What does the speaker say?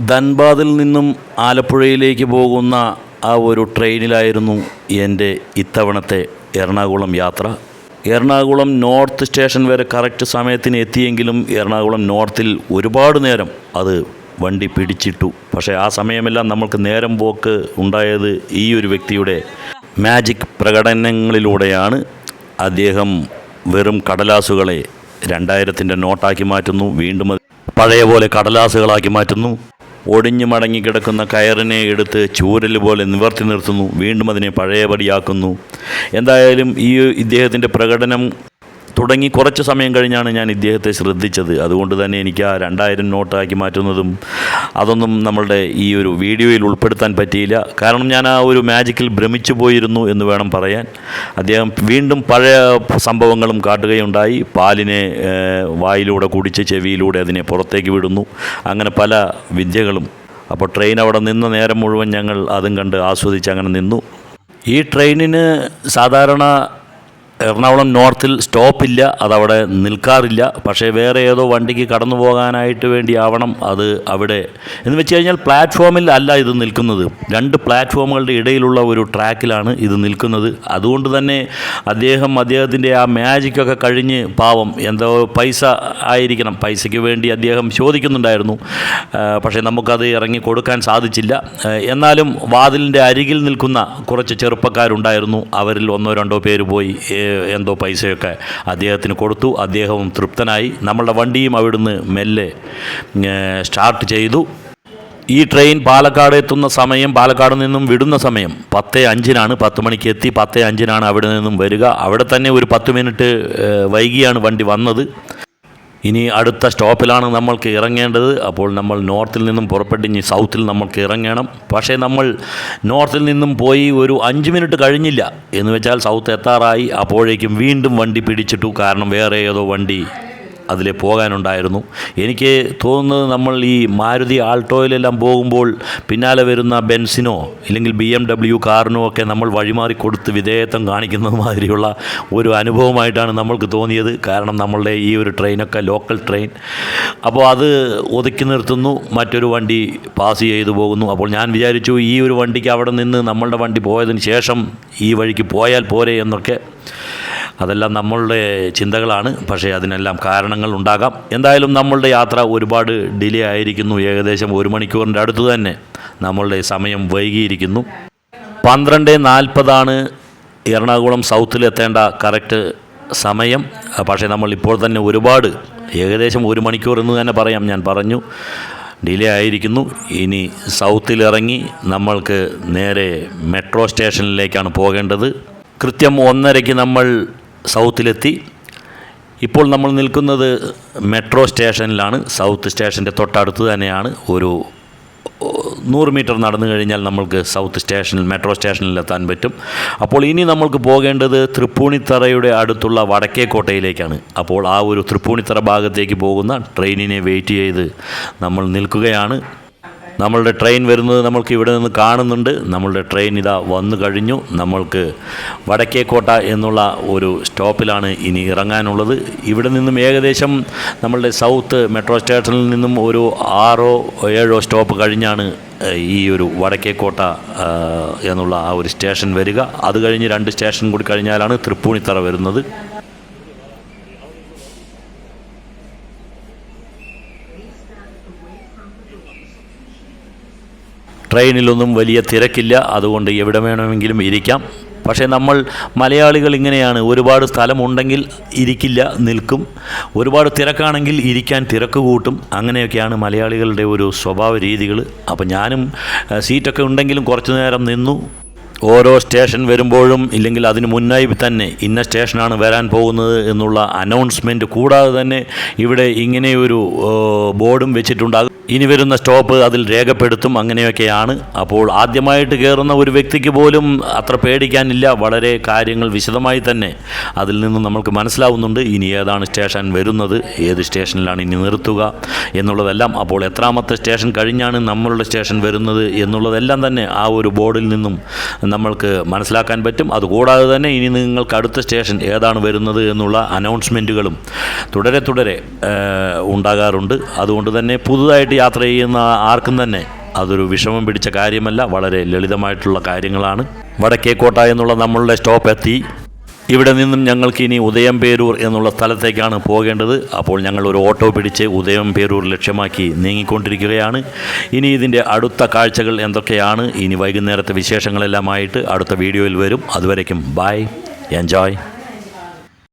ധൻബാദിൽ നിന്നും ആലപ്പുഴയിലേക്ക് പോകുന്ന ആ ഒരു ട്രെയിനിലായിരുന്നു എന്റെ ഇത്തവണത്തെ എറണാകുളം യാത്ര. എറണാകുളം നോർത്ത് സ്റ്റേഷൻ വരെ കറക്റ്റ് സമയത്തിന് എത്തിയെങ്കിലും എറണാകുളം നോർത്തിൽ ഒരുപാട് നേരം അത് വണ്ടി പിടിച്ചിട്ടു. പക്ഷേ ആ സമയമെല്ലാം നമ്മൾക്ക് നേരം പോക്ക് ഉണ്ടായത് ഈ ഒരു വ്യക്തിയുടെ മാജിക് പ്രകടനങ്ങളിലൂടെയാണ്. അദ്ദേഹം വെറും കടലാസുകളെ രണ്ടായിരത്തിന്റെ നോട്ടാക്കി മാറ്റുന്നു വീണ്ടും പഴയ പോലെ കടലാസുകളാക്കി മാറ്റുന്നു. ഒടിഞ്ഞു മടങ്ങിക്കിടക്കുന്ന കയറിനെ എടുത്ത് ചൂരൽ പോലെ നിവർത്തി നിർത്തുന്നു. വീണ്ടും അതിനെ പഴയപടിയാക്കുന്നു. എന്തായാലും ഈ ഇദ്ദേഹത്തിന്റെ പ്രകടനം തുടങ്ങി കുറച്ച് സമയം കഴിഞ്ഞാണ് ഞാൻ ഇദ്ദേഹത്തെ ശ്രദ്ധിച്ചത്. അതുകൊണ്ട് തന്നെ എനിക്ക് ആ രണ്ടായിരം നോട്ടാക്കി മാറ്റുന്നതും അതൊന്നും നമ്മളുടെ ഈ ഒരു വീഡിയോയിൽ ഉൾപ്പെടുത്താൻ പറ്റിയില്ല. കാരണം ഞാൻ ആ ഒരു മാജിക്കിൽ ഭ്രമിച്ചു പോയിരുന്നു എന്ന് വേണം പറയാൻ. അദ്ദേഹം വീണ്ടും പഴയ സംഭവങ്ങളും കാട്ടുകയുണ്ടായി. പാലിനെ വായിലൂടെ കുടിച്ച് ചെവിയിലൂടെ അതിനെ പുറത്തേക്ക് വിടുന്നു. അങ്ങനെ പല വിദ്യകളും. അപ്പോൾ ട്രെയിൻ അവിടെ നിന്ന നേരം മുഴുവൻ ഞങ്ങൾ അതും കണ്ട് ആസ്വദിച്ച് അങ്ങനെ നിന്നു. ഈ ട്രെയിനിന് സാധാരണ എറണാകുളം നോർത്തിൽ സ്റ്റോപ്പില്ല അതവിടെ നിൽക്കാറില്ല. പക്ഷേ വേറെ ഏതോ വണ്ടിക്ക് കടന്നു പോകാനായിട്ട് വേണ്ടിയാവണം അത് അവിടെ. എന്ന് വെച്ച് കഴിഞ്ഞാൽ പ്ലാറ്റ്ഫോമിൽ അല്ല ഇത് നിൽക്കുന്നത്. രണ്ട് പ്ലാറ്റ്ഫോമുകളുടെ ഇടയിലുള്ള ഒരു ട്രാക്കിലാണ് ഇത് നിൽക്കുന്നത്. അതുകൊണ്ട് തന്നെ അദ്ദേഹം അദ്ദേഹത്തിന്റെ ആ മാജിക്കൊക്കെ കഴിഞ്ഞ് പാവം എന്തോ പൈസ ആയിരിക്കണം. പൈസയ്ക്ക് വേണ്ടി അദ്ദേഹം ചോദിക്കുന്നുണ്ടായിരുന്നു. പക്ഷേ നമുക്കത് ഇറങ്ങി കൊടുക്കാൻ സാധിച്ചില്ല. എന്നാലും വാതിലിന്റെ അരികിൽ നിൽക്കുന്ന കുറച്ച് ചെറുപ്പക്കാരുണ്ടായിരുന്നു. അവരിൽ ഒന്നോ രണ്ടോ പേര് പോയി. എന്തോ പൈസയൊക്കെ അദ്ദേഹത്തിന് കൊടുത്തു. അദ്ദേഹവും തൃപ്തനായി. നമ്മളുടെ വണ്ടിയും അവിടുന്ന് മെല്ലെ സ്റ്റാർട്ട് ചെയ്തു. ഈ ട്രെയിൻ പാലക്കാട് എത്തുന്ന സമയം പാലക്കാട് നിന്നും വിടുന്ന സമയം പത്ത് അഞ്ചിനാണ്. പത്ത് മണിക്ക് എത്തി. പത്ത് അഞ്ചിനാണ് അവിടെ നിന്നും വരിക. അവിടെ തന്നെ ഒരു പത്ത് മിനിറ്റ് വൈകിയാണ് വണ്ടി വന്നത്. ഇനി അടുത്ത സ്റ്റോപ്പിലാണ് നമ്മൾക്ക് ഇറങ്ങേണ്ടത്. അപ്പോൾ നമ്മൾ നോർത്തിൽ നിന്നും പുറപ്പെട്ട് ഇനി സൗത്തിൽ നമ്മൾക്ക് ഇറങ്ങണം. പക്ഷേ നമ്മൾ നോർത്തിൽ നിന്നും പോയി ഒരു അഞ്ച് മിനിറ്റ് കഴിഞ്ഞില്ല. എന്ന് വെച്ചാൽ സൗത്ത് എത്താറായി. അപ്പോഴേക്കും വീണ്ടും വണ്ടി പിടിച്ചിട്ടു. കാരണം വേറെ ഏതോ വണ്ടി അതിലെ പോകാനുണ്ടായിരുന്നു. എനിക്ക് തോന്നുന്നത് നമ്മൾ ഈ മാരുതി ആൾട്ടോയിലെല്ലാം പോകുമ്പോൾ പിന്നാലെ വരുന്ന ബെൻസിനോ ഇല്ലെങ്കിൽ ബി എം ഡബ്ല്യു കാറിനോ ഒക്കെ നമ്മൾ വഴിമാറി കൊടുത്ത് വിധേയത്വം കാണിക്കുന്നത് മാതിരിയുള്ള ഒരു അനുഭവമായിട്ടാണ് നമ്മൾക്ക് തോന്നിയത്. കാരണം നമ്മളുടെ ഈ ഒരു ട്രെയിനൊക്കെ ലോക്കൽ ട്രെയിൻ. അപ്പോൾ അത് ഒതുക്കി നിർത്തുന്നു. മറ്റൊരു വണ്ടി പാസ് ചെയ്തു പോകുന്നു. അപ്പോൾ ഞാൻ വിചാരിച്ചു ഈ ഒരു വണ്ടിക്ക് അവിടെ നിന്ന് നമ്മളുടെ വണ്ടി പോയതിന് ശേഷം ഈ വഴിക്ക് പോയാൽ പോരെ എന്നൊക്കെ. അതെല്ലാം നമ്മളുടെ ചിന്തകളാണ്. പക്ഷേ അതിനെല്ലാം കാരണങ്ങൾ ഉണ്ടാകാം. എന്തായാലും നമ്മളുടെ യാത്ര ഒരുപാട് ഡിലേ ആയിരിക്കുന്നു. ഏകദേശം ഒരു മണിക്കൂറിന്റെ അടുത്ത് തന്നെ നമ്മളുടെ സമയം വൈകിയിരിക്കുന്നു. പന്ത്രണ്ട് നാൽപ്പതാണ് എറണാകുളം സൗത്തിലെത്തേണ്ട കറക്റ്റ് സമയം. പക്ഷേ നമ്മൾ ഇപ്പോൾ തന്നെ ഒരുപാട് ഏകദേശം ഒരു മണിക്കൂർ എന്ന് തന്നെ പറയാം. ഞാൻ പറഞ്ഞു ഡിലേ ആയിരിക്കുന്നു. ഇനി സൗത്തിലിറങ്ങി നമ്മൾക്ക് നേരെ മെട്രോ സ്റ്റേഷനിലേക്കാണ് പോകേണ്ടത്. കൃത്യം ഒന്നരയ്ക്ക് നമ്മൾ സൗത്തിലെത്തി. ഇപ്പോൾ നമ്മൾ നിൽക്കുന്നത് മെട്രോ സ്റ്റേഷനിലാണ്. സൗത്ത് സ്റ്റേഷന്റെ തൊട്ടടുത്ത് തന്നെയാണ്. ഒരു നൂറ് മീറ്റർ നടന്നു കഴിഞ്ഞാൽ നമ്മൾക്ക് സൗത്ത് സ്റ്റേഷനിൽ മെട്രോ സ്റ്റേഷനിൽ എത്താൻ പറ്റും. അപ്പോൾ ഇനി നമ്മൾക്ക് പോകേണ്ടത് തൃപ്പൂണിത്തറയുടെ അടുത്തുള്ള വടക്കേ കോട്ടയിലേക്കാണ്. അപ്പോൾ ആ ഒരു തൃപ്പൂണിത്തറ ഭാഗത്തേക്ക് പോകുന്ന ട്രെയിനിനെ വെയിറ്റ് ചെയ്ത് നമ്മൾ നിൽക്കുകയാണ്. നമ്മളുടെ ട്രെയിൻ വരുന്നത് നമ്മൾക്ക് ഇവിടെ നിന്ന് കാണുന്നുണ്ട്. നമ്മളുടെ ട്രെയിൻ ഇതാ വന്നു കഴിഞ്ഞു. നമ്മൾക്ക് വടക്കേക്കോട്ട എന്നുള്ള ഒരു സ്റ്റോപ്പിലാണ് ഇനി ഇറങ്ങാനുള്ളത്. ഇവിടെ നിന്നും ഏകദേശം നമ്മളുടെ സൗത്ത് മെട്രോ സ്റ്റേഷനിൽ നിന്നും ഒരു ആറോ ഏഴോ സ്റ്റോപ്പ് കഴിഞ്ഞാണ് ഈ ഒരു വടക്കേക്കോട്ട എന്നുള്ള ആ ഒരു സ്റ്റേഷൻ വരിക. അത് കഴിഞ്ഞ് രണ്ട് സ്റ്റേഷൻ കൂടി കഴിഞ്ഞാലാണ് തൃപ്പൂണിത്തറ വരുന്നത്. ട്രെയിനിലൊന്നും വലിയ തിരക്കില്ല. അതുകൊണ്ട് എവിടെ വേണമെങ്കിലും ഇരിക്കാം. പക്ഷേ നമ്മൾ മലയാളികൾ ഇങ്ങനെയാണ്. ഒരുപാട് സ്ഥലമുണ്ടെങ്കിൽ ഇരിക്കില്ല നിൽക്കും. ഒരുപാട് തിരക്കാണെങ്കിൽ ഇരിക്കാൻ തിരക്ക് കൂട്ടും. അങ്ങനെയൊക്കെയാണ് മലയാളികളുടെ ഒരു സ്വഭാവ രീതികൾ അപ്പോൾ ഞാനും സീറ്റൊക്കെ ഉണ്ടെങ്കിലും കുറച്ചു നേരം നിന്നു. ഓരോ സ്റ്റേഷൻ വരുമ്പോഴും ഇല്ലെങ്കിൽ അതിന് മുന്നായി തന്നെ ഇന്ന സ്റ്റേഷനാണ് വരാൻ പോകുന്നത് എന്നുള്ള അനൗൺസ്മെന്റ് കൂടാതെ തന്നെ ഇവിടെ ഇങ്ങനെയൊരു ബോർഡും വെച്ചിട്ടുണ്ടാകും. ഇനി വരുന്ന സ്റ്റോപ്പ് അതിൽ രേഖപ്പെടുത്തും അങ്ങനെയൊക്കെയാണ്. അപ്പോൾ ആദ്യമായിട്ട് കയറുന്ന ഒരു വ്യക്തിക്ക് പോലും അത്ര പേടിക്കാനില്ല. വളരെ കാര്യങ്ങൾ വിശദമായി തന്നെ അതിൽ നിന്ന് നമുക്ക് മനസ്സിലാവുന്നുണ്ട്. ഇനി ഏതാണ് സ്റ്റേഷൻ വരുന്നത്? ഏത് സ്റ്റേഷനിലാണ് ഇനി നിർത്തുക എന്നുള്ളതെല്ലാം. അപ്പോൾ എത്രാമത്തെ സ്റ്റേഷൻ കഴിഞ്ഞാണ് നമ്മളുടെ സ്റ്റേഷൻ വരുന്നത് എന്നുള്ളതെല്ലാം തന്നെ ആ ഒരു ബോർഡിൽ നിന്നും നമ്മൾക്ക് മനസ്സിലാക്കാൻ പറ്റും. അതുകൂടാതെ തന്നെ ഇനി നിങ്ങൾക്ക് അടുത്ത സ്റ്റേഷൻ ഏതാണ് വരുന്നത് എന്നുള്ള അനൗൺസ്മെന്റുകളും തുടരെ തുടരെ ഉണ്ടാകാറുണ്ട്. അതുകൊണ്ട് തന്നെ പുതുതായിട്ട് യാത്ര ചെയ്യുന്ന ആർക്കും തന്നെ അതൊരു വിഷമം പിടിച്ച കാര്യമല്ല വളരെ ലളിതമായിട്ടുള്ള കാര്യങ്ങളാണ്. വടക്കേക്കോട്ട എന്നുള്ള നമ്മളുടെ സ്റ്റോപ്പ് എത്തി. ഇവിടെ നിന്നും ഞങ്ങൾക്ക് ഇനി ഉദയം ഉദയംപേരൂർ എന്നുള്ള സ്ഥലത്തേക്കാണ് പോകേണ്ടത്. അപ്പോൾ ഞങ്ങൾ ഒരു ഓട്ടോ പിടിച്ച് ഉദയം ഉദയംപേരൂർ ലക്ഷ്യമാക്കി നീങ്ങിക്കൊണ്ടിരിക്കുകയാണ്. ഇനി ഇതിന്റെ അടുത്ത കാഴ്ചകൾ എന്തൊക്കെയാണ്? ഇനി വൈകുന്നേരത്തെ വിശേഷങ്ങളെല്ലാമായിട്ട് അടുത്ത വീഡിയോയിൽ വരും. അതുവരയ്ക്കും ബൈ. എൻജോയ്.